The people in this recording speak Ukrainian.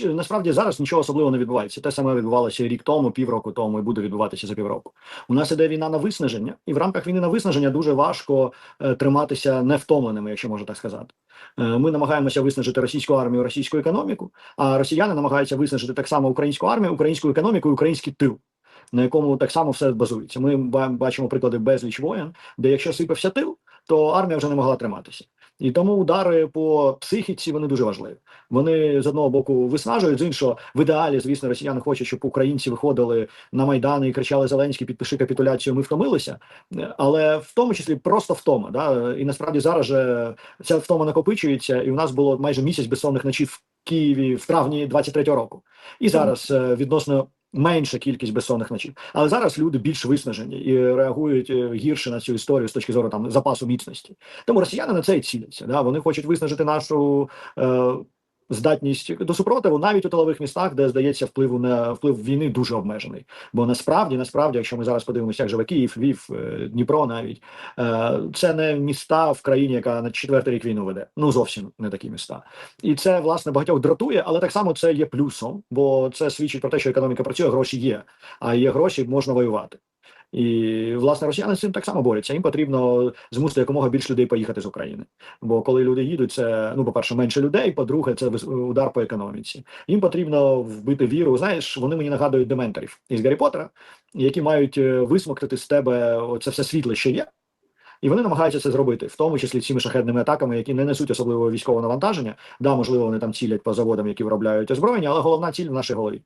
Насправді зараз нічого особливого не відбувається. Те саме відбувалося рік тому, півроку тому, і буде відбуватися за півроку. У нас іде війна на виснаження, і в рамках війни на виснаження дуже важко е, триматися невтомленими, якщо можна так сказати. Е, ми намагаємося виснажити російську армію, російську економіку, а росіяни намагаються виснажити так само українську армію, українську економіку і український тил. На якому так само все базується. Ми ба- бачимо приклади безліч воєн, де якщо сипався тил, то армія вже не могла триматися. І тому удари по психіці вони дуже важливі. Вони з одного боку виснажують, з іншого в ідеалі, звісно, росіяни хочуть, щоб українці виходили на майдани і кричали Зеленський, підпиши капітуляцію. Ми втомилися, але в тому числі просто втома. Да? І насправді зараз же ця втома накопичується, і у нас було майже місяць безсонних ночів в Києві в травні 23-го року. І зараз е, відносно. Менша кількість безсонних ночів, але зараз люди більш виснажені і реагують е, гірше на цю історію з точки зору там запасу міцності. Тому росіяни на це і ціляться. Да? Вони хочуть виснажити нашу е, здатність до супротиву навіть у тилових містах, де здається впливу на вплив війни дуже обмежений. Бо насправді, насправді, якщо ми зараз подивимося, як живе Київ, Львів, е, Дніпро, навіть е, це не міста в країні, яка на четвертий рік війну веде. Ну зовсім не такі міста. І це власне багатьох дратує, але так само це є плюсом, бо це свідчить про те, що економіка працює, гроші є. А є гроші, можна воювати. І власне росіяни з цим так само борються. Їм потрібно змусити якомога більше людей поїхати з України. Бо коли люди їдуть, це ну, по-перше, менше людей. По-друге, це удар по економіці. Їм потрібно вбити віру. Знаєш, вони мені нагадують дементорів із Гаррі Поттера, які мають е, висмоктати з тебе це все світле, що є. І вони намагаються це зробити, в тому числі цими шахедними атаками, які не несуть особливого військового навантаження. Да, можливо, вони там цілять по заводам, які виробляють озброєння, але головна ціль в нашій голові.